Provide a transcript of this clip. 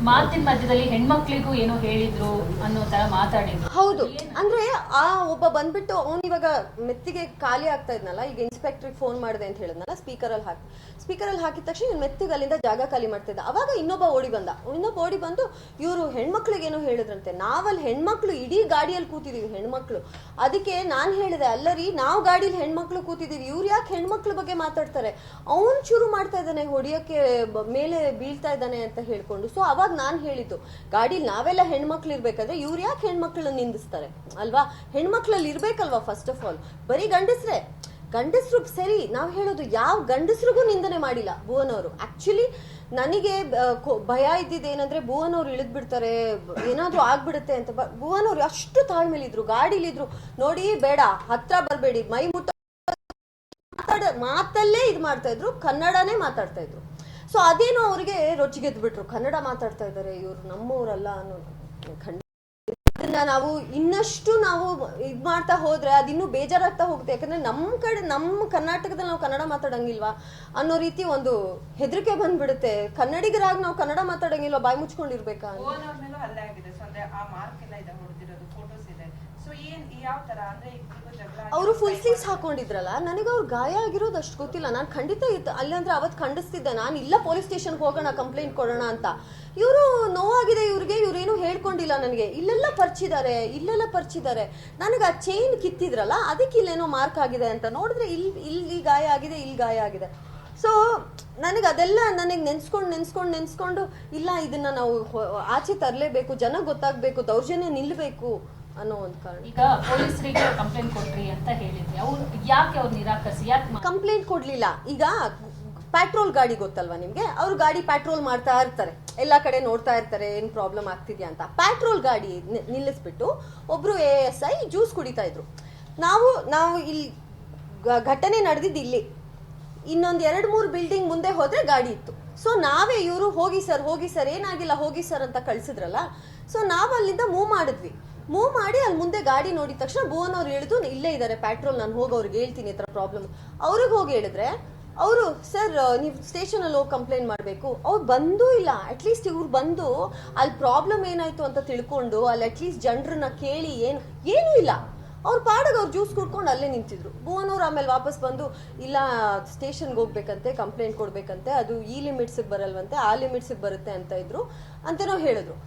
ಮಾತಿನ ಮಧ್ಯದಲ್ಲಿ ಹೆಣ್ಮಕ್ಳಿಗೂ ಏನೋ ಹೇಳಿದ್ರು ಅನ್ನೋ ತರ ಮಾತಾಡಿದ್ರು. ಹೌದು. ಅಂದ್ರೆ ಆ ಒಬ್ಬ ಬಂದ್ಬಿಟ್ಟು ಅವ್ನು ಇವಾಗ ಮೆತ್ತಿಗೆ ಖಾಲಿ ಆಗ್ತಾ ಇದ್ನಲ್ಲ, ಈಗ ಇನ್ಸ್ಪೆಕ್ಟ್ರಿಗೆ ಫೋನ್ ಮಾಡಿದೆ ಅಂತ ಹೇಳಿದ್ನಲ್ಲ ಸ್ಪೀಕರ್ ಅಲ್ಲಿ ಹಾಕಿ. ಸ್ಪೀಕರ್ ಅಲ್ಲಿ ಹಾಕಿದ ತಕ್ಷಣ ಇವ್ನು ಮೆತ್ತಿಗೆ ಅಲ್ಲಿಂದ ಜಾಗ ಖಾಲಿ ಮಾಡ್ತಾ ಇದ್ದ. ಅವಾಗ ಇನ್ನೊಬ್ಬ ಓಡಿ ಬಂದ. ಇನ್ನೊಬ್ಬ ಓಡಿ ಬಂದು, ಇವರು ಹೆಣ್ಮಕ್ಳಿಗೆ ಏನೋ ಹೇಳಿದ್ರಂತೆ. ನಾವಲ್ಲಿ ಹೆಣ್ಮಕ್ಳು ಇಡೀ ಗಾಡಿಯಲ್ಲಿ ಕೂತಿದೀವಿ, ಹೆಣ್ಮಕ್ಳು. ಅದಕ್ಕೆ ನಾನು ಹೇಳಿದೆ ಅಲ್ಲರಿ ನಾವು ಗಾಡಿಲಿ ಹೆಣ್ಮಕ್ಳು ಕೂತಿದೀವಿ. ಇವ್ರು ಯಾಕೆ ಹೆಣ್ಮಕ್ಳ ಬಗ್ಗೆ ಮಾತಾಡ್ತಾರೆ? ಅವನು ಶುರು ಮಾಡ್ತಾ ಇದ್ದಾನೆ, ಹೊಡಿಯೋಕ್ಕೆ ಮೇಲೆ ಬೀಳ್ತಾ ಇದ್ದಾನೆ ಅಂತ ಹೇಳ್ಕೊಂಡು. ಸೊ ಅವಾಗ ನಾನು ಹೇಳಿದ್ದು, ಗಾಡಿಲಿ ನಾವೆಲ್ಲ ಹೆಣ್ಮಕ್ಳು ಇರ್ಬೇಕಾದ್ರೆ ಇವ್ರು ಯಾಕೆ ಹೆಣ್ಮಕ್ಳನ್ನ ನಿಂದಿಸ್ತಾರೆ? ಅಲ್ವಾ? ಹೆಣ್ಮಕ್ಳಲ್ಲಿ ಇರ್ಬೇಕಲ್ವಾ ಫಸ್ಟ್ ಆಫ್ ಆಲ್ ಬರೀ ಗಂಡಸ್ರೆ. ಗಂಡಸ್ರು ಸರಿ, ನಾವು ಹೇಳೋದು ಯಾವ ಗಂಡಸ್ರಿಗೂ ನಿಂದನೆ ಮಾಡಿಲ್ಲ. ಭುವನವರು. ಆಕ್ಚುಲಿ ನನಗೆ ಭಯ ಇದ್ದಿದ್ದು ಏನಂದ್ರೆ ಭುವನ್ ಅವ್ರು ಇಳಿದ್ ಬಿಡ್ತಾರೆ ಏನಾದರೂ ಆಗ್ಬಿಡುತ್ತೆ ಅಂತ. ಭುವನವ್ರು ಅಷ್ಟು ತಾಳ್ಮೇಲಿದ್ರು, ಗಾಡಿಲಿದ್ರು. ನೋಡಿ, ಬೇಡ, ಹತ್ರ ಬರಬೇಡಿ, ಮೈ ಮುಟ್ಟ ಮಾತಲ್ಲೇ ಇದು ಮಾಡ್ತಾ ಇದ್ರು, ಕನ್ನಡನೇ ಮಾತಾಡ್ತಾ ಇದ್ರು. ಸೊ ಅದೇನೋ ಅವ್ರಿಗೆ ರೊಚ್ಚಿಗೆದ್ಬಿಟ್ರು. ಕನ್ನಡ ಮಾತಾಡ್ತಾ ಇದ್ದಾರೆ ಇವ್ರು ನಮ್ಮವರಲ್ಲ ಅನ್ನೋದು ಖಂಡಿತ ಅದನ್ನ ನಾವು ಇನ್ನಷ್ಟು ನಾವು ಇದ್ ಮಾಡ್ತಾ ಹೋದ್ರೆ ಅದಿನ್ನೂ ಬೇಜಾರಾಗ್ತಾ ಹೋಗುತ್ತೆ. ಯಾಕಂದ್ರೆ ನಮ್ಮ ಕಡೆ ನಮ್ಮ ಕರ್ನಾಟಕದಲ್ಲಿ ನಾವು ಕನ್ನಡ ಮಾತಾಡಂಗಿಲ್ವಾ? ಅನ್ನೋ ರೀತಿ ಒಂದು ಹೆದರಿಕೆ ಬಂದ್ಬಿಡುತ್ತೆ. ಕನ್ನಡಿಗರಾಗಿ ನಾವು ಕನ್ನಡ ಮಾತಾಡಂಗಿಲ್ವಾ? ಬಾಯಿ ಮುಚ್ಕೊಂಡಿರ್ಬೇಕಾ? ಅವ್ರ ಫುಲ್ ಸ್ಲೀವ್ಸ್ ಹಾಕೊಂಡಿದ್ರಲ್ಲ? ನನಗೆ ಅವ್ರು ಗಾಯ ಆಗಿರೋದು ಅಷ್ಟು ಗೊತ್ತಿಲ್ಲ. ನಾನು ಖಂಡಿತ ಇತ್ತು ಅಲ್ಲಿ ಅಂದ್ರೆ ಅವತ್ತು ಖಂಡಿಸ್ತಿದ್ದೆ. ನಾನು ಇಲ್ಲ ಪೊಲೀಸ್ ಸ್ಟೇಷನ್ಗೆ ಹೋಗೋಣ ಕಂಪ್ಲೇಂಟ್ ಕೊಡೋಣ ಅಂತ. ಇವರು ನೋವಾಗಿದೆ ಇವ್ರಿಗೆ. ಇವ್ರೇನು ಹೇಳ್ಕೊಂಡಿಲ್ಲ ನನಗೆ. ಇಲ್ಲೆಲ್ಲ ಪರ್ಚಿದ್ದಾರೆ ಇಲ್ಲೆಲ್ಲ ಪರ್ಚಿದ್ದಾರೆ ನನಗೆ ಆ ಚೈನ್ ಕಿತ್ತಿದ್ರಲ್ಲ ಅದಕ್ಕೆ ಇಲ್ಲೇನೋ ಮಾರ್ಕ್ ಆಗಿದೆ ಅಂತ ನೋಡಿದ್ರೆ ಇಲ್ಲಿ ಇಲ್ಲಿ ಗಾಯ ಆಗಿದೆ ಇಲ್ಲಿ ಗಾಯ ಆಗಿದೆ. ಸೊ ನನಗೆ ಅದೆಲ್ಲ ನನಗೆ ನೆನ್ಸ್ಕೊಂಡು ನೆನ್ಸ್ಕೊಂಡು ನೆನ್ಸ್ಕೊಂಡು ಇಲ್ಲ ಇದನ್ನ ನಾವು ಆಚೆ ತರಲೇಬೇಕು ಜನ ಗೊತ್ತಾಗಬೇಕು ದೌರ್ಜನ್ಯ ನಿಲ್ಲಬೇಕು ಅನ್ನೋ ಒಂದು ಕಾರಣ. ಈಗ ಪೊಲೀಸರಿಗೆ ಕಂಪ್ಲೇಂಟ್ ಕೊಡ್ರಿ ಅಂತ ಹೇಳಿದ್ರಿ. ಅವ್ರು ಯಾಕೆ ಅವ್ರು ನಿರಾಕರಿಸಿ? ಯಾಕೆ ಕಂಪ್ಲೇಂಟ್ ಕೊಡ್ಲಿಲ್ಲ. ಈಗ ಪ್ಯಾಟ್ರೋಲ್ ಗಾಡಿ ಗೊತ್ತಲ್ವಾ ನಿಮಗೆ? ಅವರು ಗಾಡಿ ಪ್ಯಾಟ್ರೋಲ್ ಮಾಡ್ತಾ ಇರ್ತಾರೆ. ಎಲ್ಲ ಕಡೆ ನೋಡ್ತಾ ಇರ್ತಾರೆ, ಏನು ಪ್ರಾಬ್ಲಮ್ ಆಗ್ತಿದ್ಯಾ ಅಂತ. ಪ್ಯಾಟ್ರೋಲ್ ಗಾಡಿ ನಿಲ್ಲಿಸ್ಬಿಟ್ಟು ಒಬ್ರು ಎ ಎಸ್ ಐ ಜ್ಯೂಸ್ ಕುಡಿತಾ ಇದ್ರು. ನಾವು ನಾವು ಇಲ್ಲಿ ಘಟನೆ ನಡೆದಿದ್ದು ಇಲ್ಲಿ. ಇನ್ನೊಂದು ಎರಡು ಮೂರು ಬಿಲ್ಡಿಂಗ್ ಮುಂದೆ ಹೋದರೆ ಗಾಡಿ ಇತ್ತು. ಸೊ ನಾವೇ ಇವರು, ಹೋಗಿ ಸರ್ ಹೋಗಿ ಸರ್, ಏನಾಗಿಲ್ಲ, ಹೋಗಿ ಸರ್ ಅಂತ ಕಳಿಸಿದ್ರಲ್ಲ? ಸೊ ನಾವು ಅಲ್ಲಿಂದ ಮೂವ್ ಮಾಡಿದ್ವಿ. ಮೂವ್ ಮಾಡಿ ಅಲ್ಲಿ ಮುಂದೆ ಗಾಡಿ ನೋಡಿದ ತಕ್ಷಣ ಭುವನ್ ಅವ್ರು ಹೇಳಿದ್ರು, ಇಲ್ಲೇ ಇದ್ದಾರೆ ಪ್ಯಾಟ್ರೋಲ್ ನಾನು ಹೋಗಿ ಅವ್ರಿಗೆ ಹೇಳ್ತೀನಿ, ಈ ಥರ ಪ್ರಾಬ್ಲಮ್ ಅವ್ರಿಗೆ ಹೋಗಿ ಹೇಳಿದ್ರೆ ಅವರು, ಸರ್, ನೀವು ಸ್ಟೇಷನಲ್ಲಿ ಹೋಗಿ ಕಂಪ್ಲೇಂಟ್ ಮಾಡಬೇಕು. ಅವ್ರು ಬಂದೂ ಇಲ್ಲ. ಅಟ್ಲೀಸ್ಟ್ ಇವ್ರು ಬಂದು ಅಲ್ಲಿ ಪ್ರಾಬ್ಲಮ್ ಏನಾಯಿತು ಅಂತ ತಿಳ್ಕೊಂಡು ಅಲ್ಲಿ ಅಟ್ಲೀಸ್ಟ್ ಜನರನ್ನ ಕೇಳಿ ಏನು, ಏನೂ ಇಲ್ಲ. ಅವ್ರ ಪಾಡಗ್ ಅವ್ರು ಜ್ಯೂಸ್ ಕುಡ್ಕೊಂಡು ಅಲ್ಲೇ ನಿಂತಿದ್ರು. ಭುವನ್ ಅವ್ರು ಆಮೇಲೆ ವಾಪಸ್ ಬಂದು, ಇಲ್ಲ, ಸ್ಟೇಷನ್ಗೆ ಹೋಗ್ಬೇಕಂತೆ, ಕಂಪ್ಲೇಂಟ್ ಕೊಡಬೇಕಂತೆ, ಅದು ಈ ಲಿಮಿಟ್ಸಿಗೆ ಬರಲ್ವಂತೆ, ಆ ಲಿಮಿಟ್ಸಿಗೆ ಬರುತ್ತೆ ಅಂತ ಇದ್ರು. ಅಂತ ನಾವು ಹೇಳಿದ್ರು.